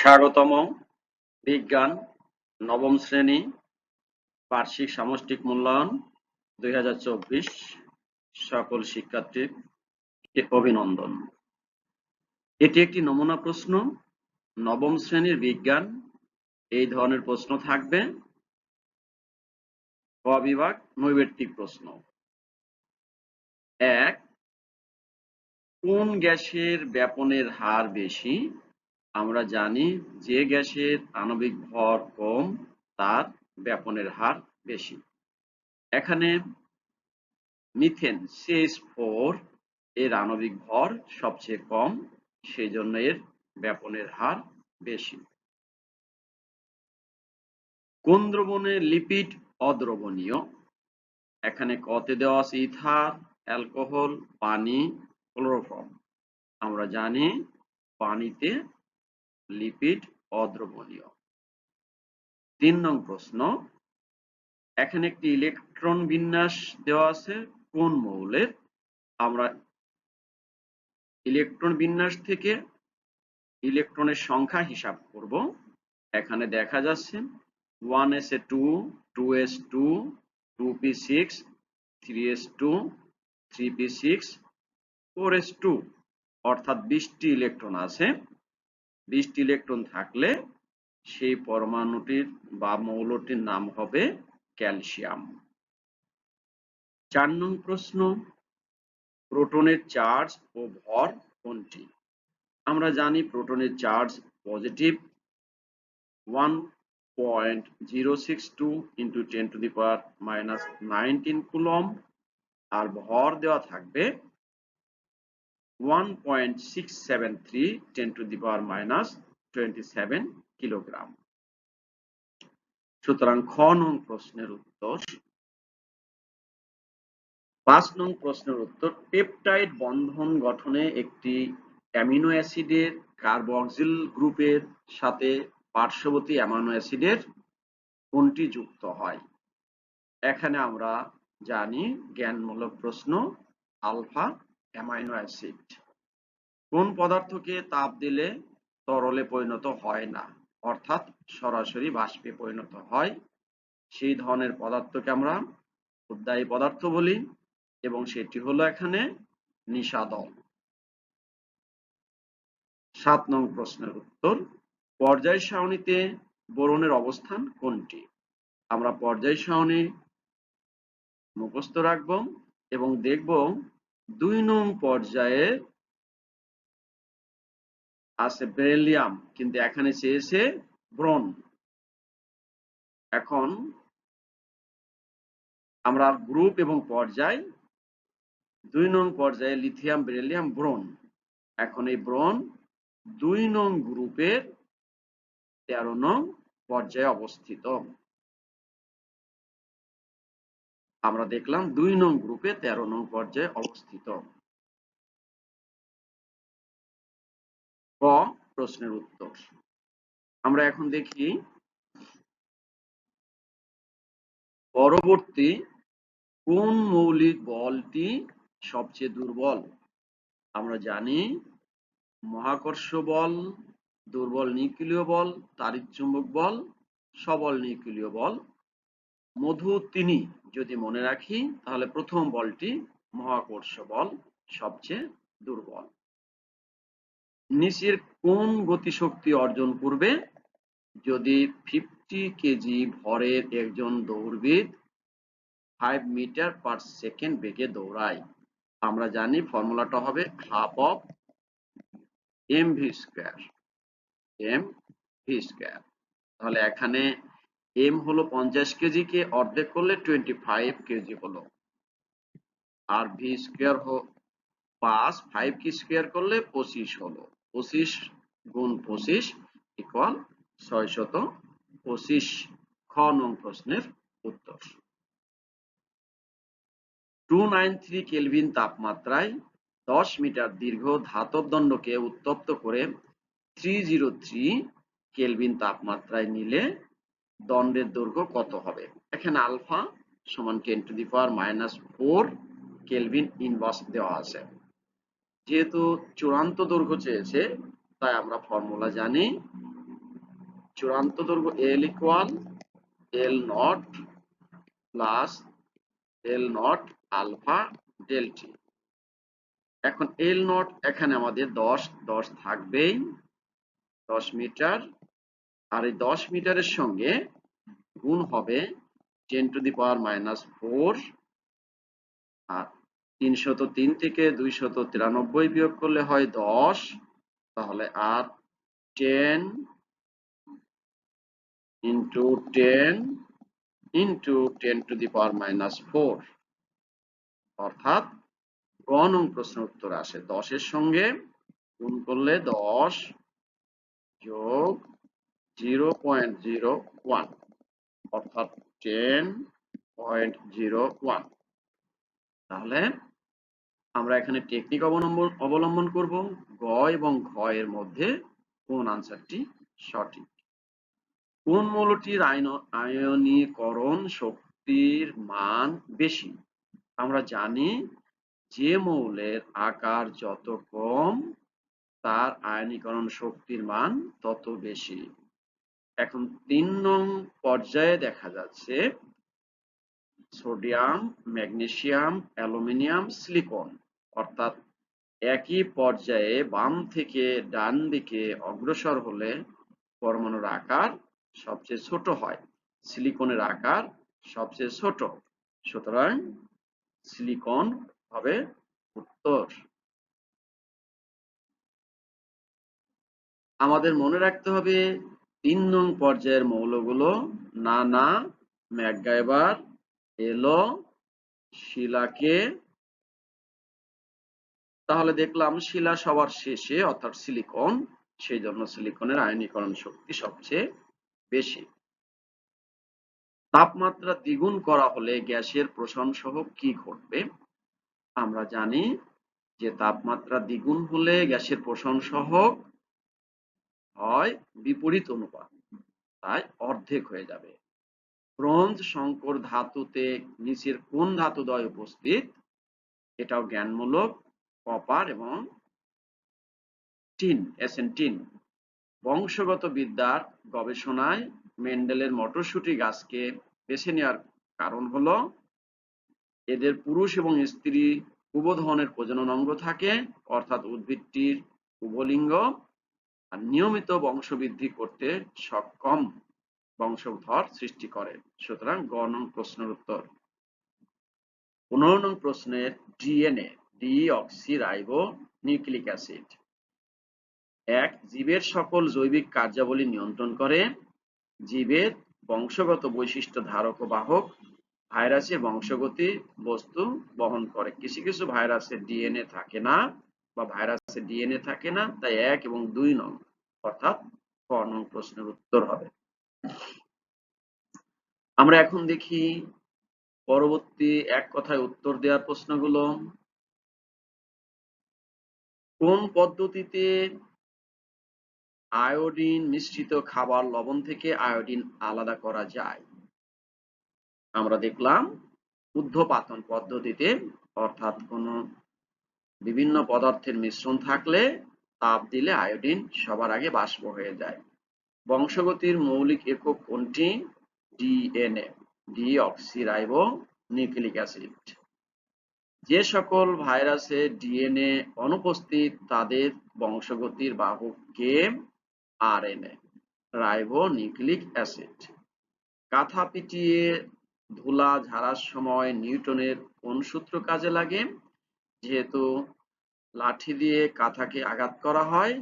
স্বাগতম বিজ্ঞান নবম শ্রেণি বার্ষিক সামষ্টিক মূল্যায়ন দুই সকল শিক্ষার্থীকে অভিনন্দন। এটি একটি নমুনা প্রশ্ন। নবম শ্রেণির বিজ্ঞান এই ধরনের প্রশ্ন থাকবে। ক বিভাগ নৈবেত্তিক প্রশ্ন। এক, কোন গ্যাসের ব্যাপনের হার বেশি? আমরা জানি যে গ্যাসের আণবিক ভর কম, তার ব্যাপনের হার বেশি। এখানে মিথেন সিএস ফোর এর আণবিক ভর সবচেয়ে কম সেই জন্য এর ব্যাপনের হার বেশি। কোন দ্রবণে লিপিড অদ্রবণীয়। এখানে কতে দেওয়া আছে ইথার, অ্যালকোহল, পানি, ক্লোরোফর্ম। আমরা জানি পানিতে লিপিড অদ্রবণীয়। তিন নং প্রশ্ন, এখানে একটি ইলেকট্রন বিন্যাস দেওয়া আছে, কোন মৌলের? আমরা ইলেকট্রন বিন্যাস থেকে ইলেকট্রনের সংখ্যা হিসাব করব। এখানে দেখা যাচ্ছে one s a two two s two two p six, three s two, three p six, four s two, অর্থাৎ বিশটি ইলেকট্রন আছে। বিশটি ইলেকট্রন থাকলে সেই পরমাণুটির বা মৌলটির নাম হবে ক্যালসিয়াম। চার নং প্রশ্ন, প্রোটনের চার্জ ও ভর কোনটি? আমরা জানি প্রোটনের charge positive one point zero six two into ten to the power minus nineteen coulomb আর ভর দেওয়া থাকবে 1.673 10 to the power minus 27 kilogram সুতরাং খ নং প্রশ্নের উত্তর। পাঁচ নং প্রশ্নের উত্তর, পেপটাইড বন্ধন গঠনে একটি অ্যামিনো অ্যাসিডের কার্বক্সিল গ্রুপের সাথে পার্শ্ববর্তী অ্যামাইনো অ্যাসিডের কোনটি যুক্ত হয়? এখানে আমরা জানি জ্ঞানমূলক প্রশ্ন আলফা অ্যামাইনো অ্যাসিড। কোন পদার্থকে তাপ দিলে তরলে পরিণত হয় না? অর্থাৎ সরাসরি বাষ্পে পরিণত হয়। সেই ধরনের পদার্থকে আমরা উদ্দায়ী পদার্থ বলি এবং সেটি হলো এখানে নিষাদল সাত নং প্রশ্নের উত্তর, পর্যায় সারণীতে বোরনের অবস্থান কোনটি? আমরা পর্যায় সারণী মুখস্থ রাখব এবং দেখব দুই নং পর্যায়ে আছে বেরিলিয়াম, কিন্তু এখানে চেয়েছে ব্রন এখন আমরা গ্রুপ এবং পর্যায়, দুই নং পর্যায়ে লিথিয়াম, বেরিলিয়াম ব্রোন এখন এই ব্রোন দুই নং গ্রুপের তেরো নং পর্যায়ে অবস্থিত। আমরা দেখলাম দুই নং গ্রুপে তেরো নং পর্যায়ে অবস্থিত। প্রশ্নের উত্তর। আমরা এখন দেখি পরবর্তী কোন মৌলিক বলটি সবচেয়ে দুর্বল? আমরা জানি মহাকর্ষ বল, দুর্বল নিউক্লিয় বল তাড়িৎ-চুম্বক বল, সবল নিউক্লিয় বল মধু তিনি যদি মনে রাখি, তাহলে প্রথম বলটি মহাকর্ষ বল, সবচেয়ে দুর্বল। নিচের কোন গতিশক্তি অর্জন করবে? যদি ফিফটি কেজি ভরের একজন দৌড়বিদ ফাইভ মিটার পার সেকেন্ড বেগে দৌড়ায়, আমরা জানি ফর্মুলাটা হবে half of m v square m v square তাহলে এখানে এম হলো পঞ্চাশ কেজিকে অর্ধেক করলে টোয়েন্টি ফাইভ কেজি হলো। আর ভি স্কোয়ার পাঁচ ফাইভ কি স্কোয়ার করলে পঁচিশ হলো। পঁচিশ গুণ পঁচিশ ইকুয়াল ছয়শত পঁচিশ খ নং প্রশ্নের উত্তর। টু নাইন থ্রি কেলভিন তাপমাত্রায় দশ মিটার দীর্ঘ ধাতব দণ্ডকে উত্তপ্ত করে থ্রি জিরো থ্রি কেলভিন তাপমাত্রায় নিলে দণ্ডের দৈর্ঘ্য কত হবে? এখানে আলফা সমান ten to the power minus four kelvin inverse দেওয়া আছে। যেহেতু চূড়ান্ত দৈর্ঘ্য চেয়েছে, তাই আমরা ফর্মুলা জানি, চূড়ান্ত দৈর্ঘ্য L equal L naught plus L naught alpha delta T এখন এল নট এখানে আমাদের দশ দশ থাকবেই, দশ মিটার আর এই দশ মিটারের সঙ্গে গুণ হবে ten to the power minus four আর তিনশত তিন থেকে দুইশত তিরানব্বই বিয়োগ করলে হয় দশ, তাহলে আর ten into ten into ten to the power minus four অর্থাৎ গ নং প্রশ্নের উত্তর আসে। দশের সঙ্গে গুণ করলে দশ যোগ জিরো পয়েন্ট জিরো ওয়ান অর্থাৎ টেন পয়েন্ট জিরো ওয়ান তাহলে আমরা এখানে টেকনিক অবলম্বন অবলম্বন করব, গ এবং ঘ এর মধ্যে কোন আনসারটি সঠিক। কোন মৌলটির আয়ন- আয়নীকরণ শক্তির মান বেশি? আমরা জানি যে মৌলের আকার যত কম, তার আয়নীকরণ শক্তির মান তত বেশি। এখন তিন নং পর্যায়ে দেখা যাচ্ছে সোডিয়াম, ম্যাগনেসিয়াম, অ্যালুমিনিয়াম, সিলিকন। অর্থাৎ একই পর্যায়ে বাম থেকে ডান দিকে অগ্রসর হলে পরমাণুর আকার সবচেয়ে ছোট হয়। সিলিকনের আকার সবচেয়ে ছোট। সুতরাং সিলিকন হবে উত্তর। আমাদের মনে রাখতে হবে তিন নং পর্যায়ের মৌলগুলো নানা ম্যাকগাইবার এলো, শিলাকে। তাহলে দেখলাম শিলা সবার শেষে, অর্থাৎ সিলিকন, সেই জন্য সিলিকনের আয়নীকরণ শক্তি সবচেয়ে বেশি। তাপমাত্রা দ্বিগুণ করা হলে গ্যাসের প্রসারণ সহ কি ঘটবে? আমরা জানি যে তাপমাত্রা দ্বিগুণ হলে গ্যাসের প্রসারণ সহ হয় বিপরীত অনুপাত। তাই অর্ধেক হয়ে যাবে। ব্রোঞ্জ সংকর ধাতুতে নিচের কোন ধাতুদ্বয় উপস্থিত? এটাও জ্ঞানমূলক। কপার এবং টিন, এসএন টিন। বংশগত বিদ্যার গবেষণায় মেন্ডেলের মটরশুঁটি গাছকে বেছে নেওয়ার কারণ হলো, এদের পুরুষ এবং স্ত্রী উভয় ধরনের প্রজনন অঙ্গ থাকে, অর্থাৎ উদ্ভিদটির উভলিঙ্গ নিয়মিত বংশবৃদ্ধি করতে সক্ষম বংশধর সৃষ্টি করে। সুতরাং গ নং প্রশ্নের উত্তর। পনেরো নং প্রশ্নের ডিএনএ ডিঅক্সিরাইবো নিউক্লিক অ্যাসিড। এক, জীবের সকল জৈবিক কার্যাবলী নিয়ন্ত্রণ করে। জীবের বংশগত বৈশিষ্ট্য ধারক ও বাহক। ভাইরাসের বংশগতি বস্তু বহন করে। কিছু কিছু ভাইরাসের ডিএনএ থাকে না। বা ভাইরাসের ডিএনএ থাকে না, তাই এক এবং দুই নং, অর্থাৎ ক নং প্রশ্নের উত্তর হবে। আমরা এখন দেখি পরবর্তী এক কথায় উত্তর দেওয়ার প্রশ্নগুলো। কোন পদ্ধতিতে আয়োডিন মিশ্রিত খাবার লবণ থেকে আয়োডিন আলাদা করা যায়? আমরা দেখলাম উদ্ধপাতন পদ্ধতিতে, অর্থাৎ কোন বিভিন্ন পদার্থের মিশ্রণ থাকলে তাপ দিলে আয়োডিন সবার আগে বাষ্প হয়ে যায়। বংশগতির মৌলিক একক কোনটি? DNA deoxyribo nucleic acid. যে সকল ভাইরাসে ডিএনএ অনুপস্থিত, তাদের বংশগতির বাহক কে? RNA ribo nucleic acid. কাঁথা পিটিয়ে ধুলা ঝাড়ার সময় নিউটনের কোন সূত্র কাজে লাগে? যেহেতু লাঠি দিয়ে কাঁথাকে আঘাত করা হয়,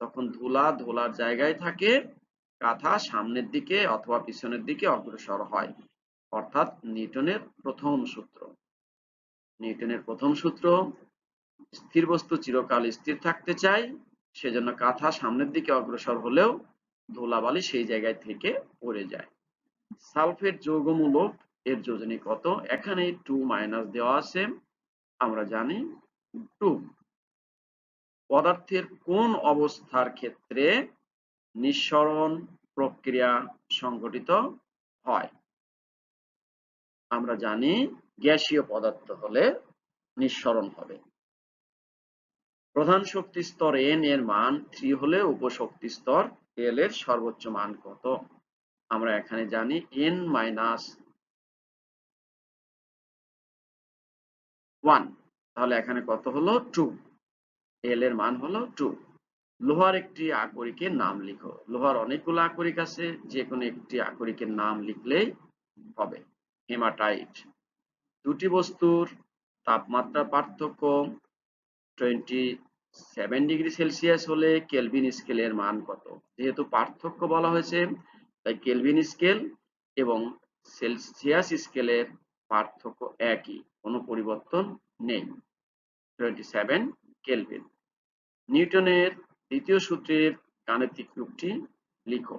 তখন ধুলা ধুলার জায়গায় থাকে, কাঁথা সামনের দিকে অথবা পিছনের দিকে অগ্রসর হয়। অর্থাৎ নিউটনের প্রথম সূত্র। নিউটনের প্রথম সূত্র, স্থির বস্তু চিরকাল স্থির থাকতে চায়, সেজন্য কাঁথা সামনের দিকে অগ্রসর হলেও ধুলাবালি সেই জায়গায় থেকে পড়ে যায়। সালফেট যৌগমূলক এর যোজনী কত? এখানে টু মাইনাস দেওয়া আছে। আমরা জানি টু পদার্থের কোন অবস্থার ক্ষেত্রে নিঃসরণ প্রক্রিয়া সংঘটিত হয়? আমরা জানি গ্যাসীয় পদার্থ হলে নিঃসরণ হবে। প্রধান শক্তি স্তর এন এর মান থ্রি হলে উপশক্তি স্তর এল এর সর্বোচ্চ মান কত? আমরা এখানে জানি এন মাইনাস ওয়ান তাহলে এখানে কত হলো? টু এল এর মান হলো টু লোহার একটি আকরিকের নাম লিখো। লোহার অনেকগুলো আকরিক আছে যে কোনো একটি আকরিকের নাম লিখলেই হবে। হেমাটাইট দুটি বস্তুর তাপমাত্রা পার্থক্য টোয়েন্টি সেভেন ডিগ্রি সেলসিয়াস হলে কেলভিন স্কেলের মান কত? যেহেতু পার্থক্য বলা হয়েছে, তাই কেলভিন স্কেল এবং সেলসিয়াস স্কেলের পার্থক্য একই, কোনো পরিবর্তন নেই। টোয়েন্টি সেভেন কেলভিন নিউটনের দ্বিতীয় সূত্রের গাণিতিক রূপটি লিখো।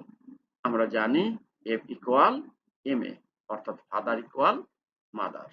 আমরা জানি এফ ইকুয়াল এম এ অর্থাৎ ফাদার ইকুয়াল মাদার